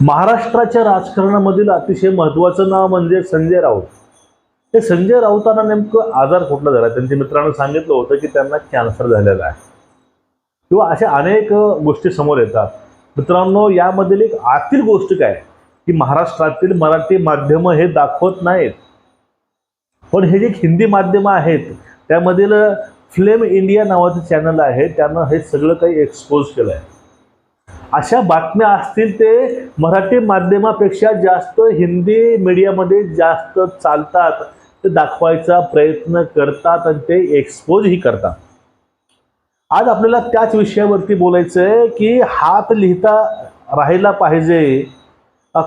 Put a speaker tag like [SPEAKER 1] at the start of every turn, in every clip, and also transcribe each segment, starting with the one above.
[SPEAKER 1] महाराष्ट्राच्या राजकारणामधील अतिशय महत्त्वाचं नाव म्हणजे संजय राऊत. हे संजय राऊतांना नेमकं आजार कुठला झाला? त्यांच्या मित्रांनो सांगितलं होतं की त्यांना कॅन्सर झालेला आहे. किंवा अशा अनेक गोष्टी समोर येतात. मित्रांनो यामधील एक आतील गोष्ट काय? की महाराष्ट्रातील मराठी माध्यमं हे दाखवत नाहीत. पण हे जे हिंदी माध्यमं आहेत त्यामधील फ्लेम इंडिया नावाचं चॅनल आहे त्यांना हे सगळं काही एक्सपोज केलं आहे अशा बातम्या असतील ते मराठी माध्यमापेक्षा जास्त हिंदी मीडियामध्ये जास्त चालतात. ते दाखवायचा प्रयत्न करतात आणि ते एक्सपोजही करतात. आज आपल्याला त्याच विषयावरती बोलायचं आहे की हात लिहिता राहायला पाहिजे.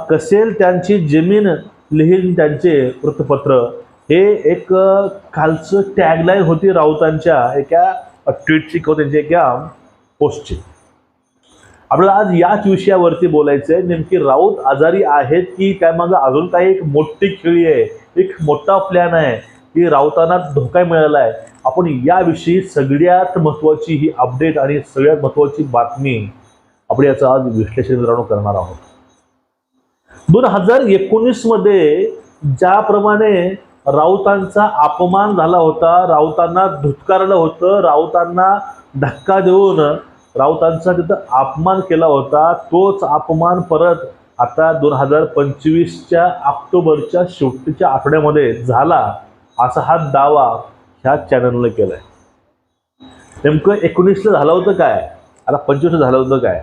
[SPEAKER 1] कसेल त्यांची जमीन लिहील त्यांचे वृत्तपत्र? हे एक खालचं टॅगलाईन होती राऊतांच्या एका ट्विटची किंवा त्यांच्या एका पोस्टची आपल्याला आज याच विषयावरती बोलायचं आहे नेमकी राऊत आजारी आहेत की काय मग? अजून काही एक मोठी खेळी आहे. एक मोठा प्लॅन आहे की राऊतांना धोका मिळाला आहे. आपण याविषयी सगळ्यात महत्त्वाची ही अपडेट आणि सगळ्यात महत्त्वाची बातमी आपण याचं आज विश्लेषण मित्रांनो करणार आहोत. दोन हजार एकोणीसमध्ये ज्याप्रमाणे राऊतांचा अपमान झाला होता राऊतांना धुतकारलं होतं राऊतांना धक्का देऊन राऊतांचा तिथं अपमान केला होता तोच अपमान परत आता दोन हजार पंचवीसच्या ऑक्टोबरच्या शेवटच्या आठवड्यामध्ये झाला असा हा दावा ह्या चॅनलनं केलाय. नेमकं एकोणीसला झालं होतं काय? आता पंचवीसला झालं होतं काय?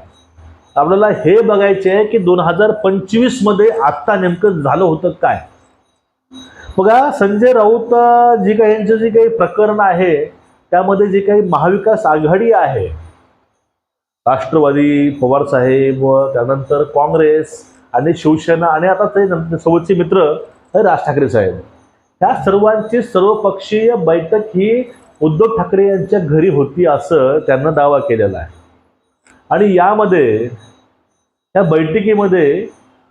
[SPEAKER 1] आपल्याला हे बघायचे आहे की दोन हजार पंचवीसमध्ये आत्ता नेमकं झालं होतं काय? बघा संजय राऊत जी काही यांचं जे काही प्रकरण आहे त्यामध्ये जे काही महाविकास आघाडी आहे राष्ट्रवादी पवार साहेब व त्यानंतर काँग्रेस आणि शिवसेना आणि आता ते नंतर सोबतचे मित्र हे राज ठाकरे साहेब. ह्या सर्वांची सर्वपक्षीय बैठक ही उद्धव ठाकरे यांच्या घरी होती असं त्यांना दावा केलेला आहे. आणि यामध्ये या बैठकीमध्ये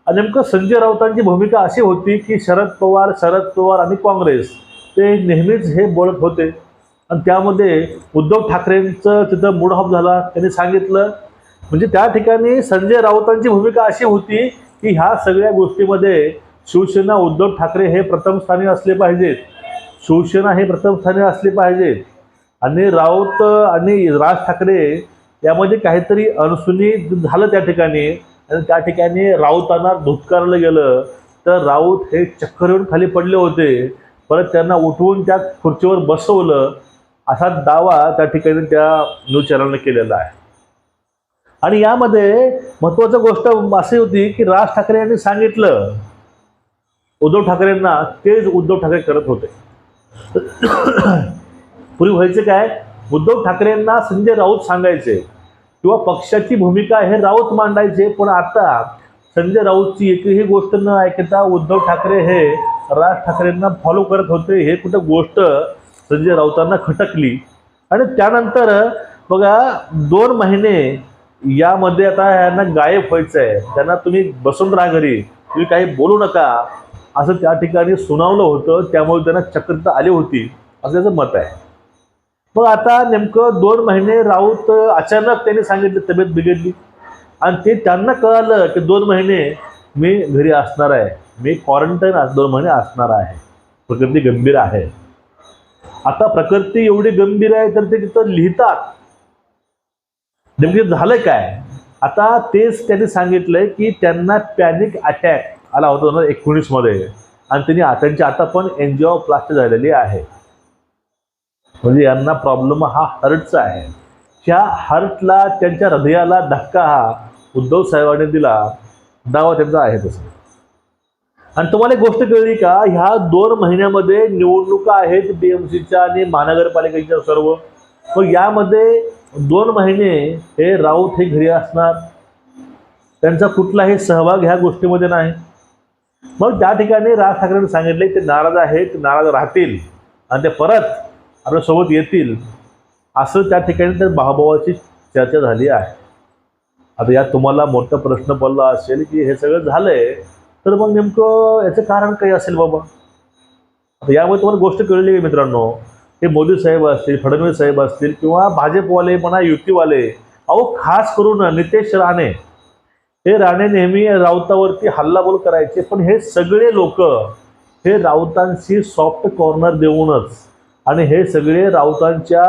[SPEAKER 1] नेमकं संजय राऊतांची भूमिका अशी होती की शरद पवार शरद पवार आणि काँग्रेस ते नेहमीच हे बोलत होते. आणि त्यामध्ये उद्धव ठाकरेंचं तिथं मूड ऑफ झाला. त्यांनी सांगितलं म्हणजे त्या ठिकाणी संजय राऊतांची भूमिका अशी होती की ह्या सगळ्या गोष्टीमध्ये शिवसेना उद्धव ठाकरे हे प्रथम स्थानी असले पाहिजेत. शिवसेना हे प्रथम स्थानी असले पाहिजेत. आणि राऊत आणि राज ठाकरे यामध्ये काहीतरी अनसुनी झालं त्या ठिकाणी. आणि त्या ठिकाणी राऊतांना धुतकारलं गेलं. तर राऊत हे चक्कर येऊन खाली पडले होते. परत त्यांना उठवून त्या खुर्चीवर बसवलं. असा दावा त्या ठिकाणी त्या न्यूज चॅनलने केलेला आहे. आणि यामध्ये महत्त्वाची गोष्ट अशी होती की राज ठाकरे यांनी सांगितलं उद्धव ठाकरेंना तेच उद्धव ठाकरे करत होते. पूर्वी व्हायचं काय उद्धव ठाकरेंना संजय राऊत सांगायचे किंवा पक्षाची भूमिका हे राऊत मांडायचे पण आता संजय राऊतची एकही गोष्ट न ऐकता उद्धव ठाकरे हे राज ठाकरेंना फॉलो करत होते हे कुठं गोष्ट संजय राऊतांना खटकली. आणि त्यानंतर बघा दोन महिने यामध्ये आता यांना गायब व्हायचं आहे त्यांना तुम्ही बसून राहा घरी. तुम्ही काही बोलू नका. असं त्या ठिकाणी सुनावलं होतं. त्यामुळे त्यांना चक्रता आली होती. असं त्याचं मत आहे. मग आता नेमकं दोन महिने राऊत अचानक त्यांनी सांगितलं तब्येत बिघडली. आणि ते त्यांना कळालं की दोन महिने मी घरी असणार आहे. मी क्वारंटाईन आज दोन महिने असणार आहे. प्रकृती गंभीर आहे. आता प्रकृती एवढी गंभीर आहे तर ते तिथं लिहितात. नेमकं झालं काय? आता तेच त्यांनी सांगितलंय की त्यांना पॅनिक अटॅक आला होता दोन हजार एकोणीसमध्ये आणि त्यांनी त्यांची आता पण एनजीओ प्लास्टर झालेली आहे. म्हणजे यांना प्रॉब्लेम हा हार्टचा आहे. ह्या हार्टला त्यांच्या हृदयाला धक्का हा उद्धव साहेबांनी दिला. दावा त्यांचा आहे तसं. आणि तुम्हाला एक गोष्ट कळली का? ह्या दोन महिन्यामध्ये निवडणुका आहेत बीएमसीच्या आणि महानगरपालिकेच्या सर्व. मग यामध्ये दोन महिने हे राऊत हे घरी असणार. त्यांचा कुठलाही सहभाग ह्या गोष्टीमध्ये नाही. मग त्या ठिकाणी राज ठाकरेंनी सांगितले ते नाराज आहेत नाराज राहतील आणि ते परत आपल्यासोबत येतील. असं त्या ठिकाणी तर भावाभावाची चर्चा झाली आहे. आता यात तुम्हाला मोठा प्रश्न पडला असेल की हे सगळं झालं आहे तर मग नेमकं याचं कारण काही असेल बाबा? आता यामुळे तुम्हाला गोष्ट कळली आहे मित्रांनो. हे मोदी साहेब असतील फडणवीस साहेब असतील किंवा भाजपवाले म्हणा युतीवाले अहो खास करून नितेश राणे. हे राणे नेहमी राऊतावरती हल्लाबोल करायचे पण हे सगळे लोक हे राऊतांशी सॉफ्ट कॉर्नर देऊनच आणि हे सगळे राऊतांच्या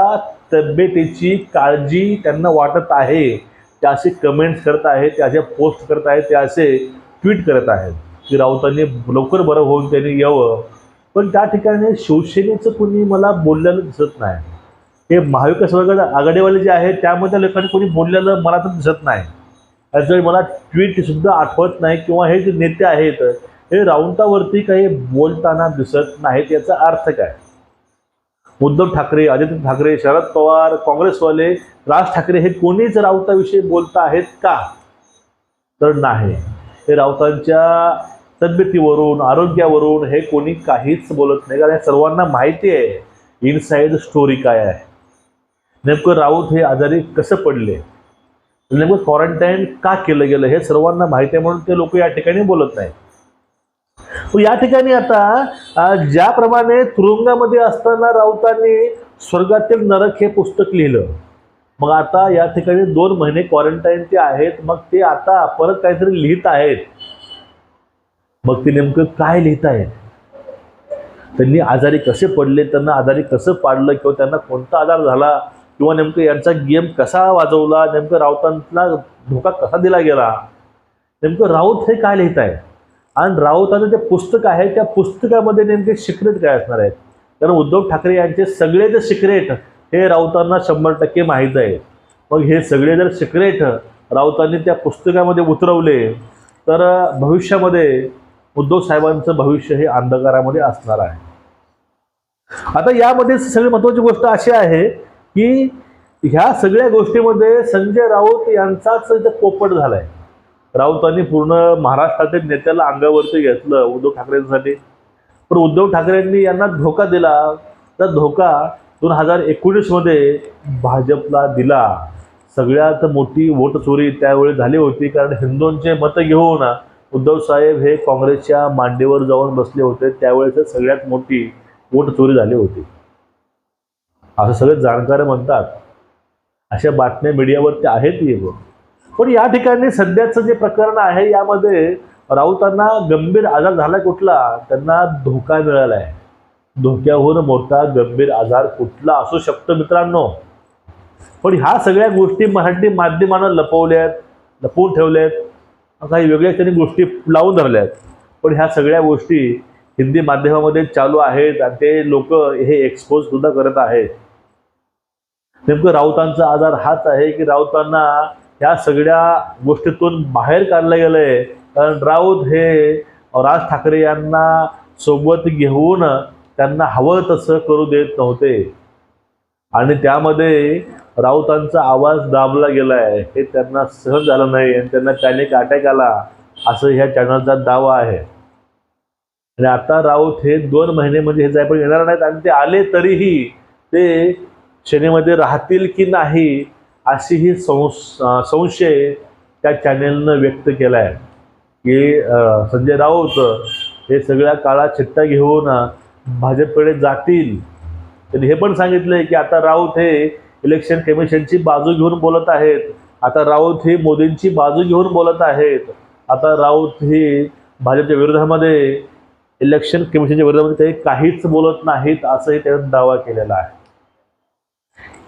[SPEAKER 1] तब्येतीची काळजी त्यांना वाटत आहे. ते असे कमेंट्स करत आहेत ते असे पोस्ट करत आहेत ते असे ट्विट करत आहेत की राऊतांनी लवकर बरं होऊन त्यांनी यावं. पण त्या ठिकाणी शिवसेनेचं कोणी मला बोललेलं दिसत नाही. हे महाविकास वर्ग आघाडीवाले जे आहेत त्यामध्ये लोकांनी कोणी बोललेलं मला तर दिसत नाही. त्याच्यामुळे मला ट्विटसुद्धा आठवत नाही किंवा हे जे नेते आहेत हे राऊतावरती काही बोलताना दिसत नाहीत याचा अर्थ काय? उद्धव ठाकरे आदित्य ठाकरे शरद पवार काँग्रेसवाले राज ठाकरे हे कोणीच राऊताविषयी बोलत आहेत का? तर नाही. हे राऊतांच्या तब्येतीवरून आरोग्यावरून हे कोणी काहीच बोलत नाही. कारण या सर्वांना माहिती आहे इनसाईड स्टोरी काय आहे. नेमकं राऊत हे आजारी कसं पडले? नेमकं क्वारंटाईन का केलं गेलं हे सर्वांना माहिती आहे म्हणून ते लोक या ठिकाणी बोलत नाही या ठिकाणी आता ज्याप्रमाणे तुरुंगामध्ये असताना राऊतांनी स्वर्गातील नरक हे पुस्तक लिहिलं. मग आता या ठिकाणी दोन महिने क्वारंटाईन ते आहेत मग ते आता परत काहीतरी लिहित आहेत. मग ते नेमकं काय लिहित आहेत? त्यांनी आजारी कसे पडले त्यांना आजारी कसं पाडलं किंवा त्यांना कोणता आजार झाला किंवा नेमकं यांचा गेम कसा वाजवला नेमकं राऊतांना धोका कसा दिला गेला? नेमकं राऊत हे काय लिहित आहे आणि राऊतांचं जे पुस्तक आहे त्या पुस्तकामध्ये नेमके सिक्रेट काय असणार आहेत? कारण उद्धव ठाकरे यांचे सगळे जे सिक्रेट हे राऊतांना शंभर टक्के माहीत आहे. मग हे सगळे जर सिक्रेट राऊतांनी त्या पुस्तकामध्ये उतरवले तर भविष्यामध्ये उद्धव साहेबांचं भविष्य हे अंधकारामध्ये असणार आहे. आता यामध्ये सगळी महत्त्वाची गोष्ट अशी आहे की ह्या सगळ्या गोष्टीमध्ये संजय राऊत यांचाच इथं पोपट झालाय. राऊतांनी पूर्ण महाराष्ट्रातील नेत्याला अंगावरती घेतलं उद्धव ठाकरेंसाठी. पण उद्धव ठाकरेंनी यांना धोका दिला. तर धोका दोन हजार एकोणीसमध्ये भाजपला दिला. सगळ्यात मोठी वोट चोरी त्यावेळी झाली होती कारण हिंदूंचे मतं घेऊन उद्धव साहेब हे काँग्रेसच्या मांडीवर जाऊन बसले होते. त्यावेळेस सगळ्यात मोठी वोट चोरी झाली होती. असं सगळे जाणकार म्हणतात. अशा बातम्या मीडियावरती आहेत येतो पण या ठिकाणी सध्याचं जे प्रकरण आहे यामध्ये राऊतांना गंभीर आजार झाला कुठला त्यांना धोका मिळाला आहे धोक्याहून मोठा गंभीर आजार कुठला असू शकतो मित्रांनो? पण ह्या सगळ्या गोष्टी मराठी माध्यमानं लपवल्यात लपवून ठेवल्यात काही वेगळ्या त्यांनी गोष्टी लावून धरल्यात पण ह्या सगळ्या गोष्टी हिंदी माध्यमामध्ये चालू आहेत आणि ते लोक हे एक्सपोज सुद्धा करत आहेत. नेमकं राऊतांचा आजार हाच आहे की राऊतांना ह्या सगळ्या गोष्टीतून बाहेर काढलं गेलंय. कारण राऊत हे राज ठाकरे यांना सोबत घेऊन त्यांना हवं तसं करू देत नव्हते. आणि त्यामध्ये राऊतांचा आवाज दाबला गेलाय. हे त्यांना सहन झालं नाही आणि त्यांना पॅनिक अटॅक आला असं ह्या चॅनलचा दावा आहे. आणि आता राऊत हे दोन महिने म्हणजे हे जायपण येणार नाहीत आणि ते आले तरीही ते सेनेमध्ये राहतील की नाही अशी ही संशय त्या चॅनेलनं व्यक्त केला आहे की संजय राऊत हे सगळ्या काळात चिट्टा घेऊन भाजपकडे जातील. त्यांनी हे पण सांगितलंय की आता राऊत हे इलेक्शन कमिशनची बाजू घेऊन बोलत आहेत. आता राऊत हे मोदींची बाजू घेऊन बोलत आहेत. आता राऊत हे भाजपच्या विरोधामध्ये इलेक्शन कमिशनच्या विरोधामध्ये ते काहीच बोलत नाहीत असंही त्यांनी दावा केलेला आहे.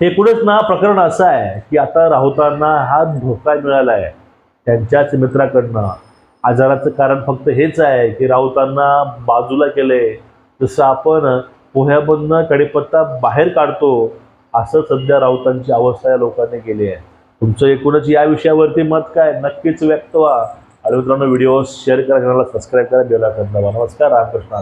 [SPEAKER 1] हे एकूणच ना प्रकरण असं आहे की आता राऊतांना हा धोका मिळाला आहे. त्यांच्याच मित्राकडनं. आजाराचं कारण फक्त हेच आहे की राऊतांना बाजूला केलंय. जसं आपण पोह्यामधनं कडीपत्ता बाहेर काढतो असं सध्या राऊतांची अवस्था या लोकांनी केली आहे. तुमचं एकूणच या विषयावरती मत काय? नक्कीच व्यक्त व्हा. आणि मित्रांनो व्हिडिओ शेअर करा चॅनलला सबस्क्राईब करा बेल आयकॉन दाबा. नमस्कार रामकृष्ण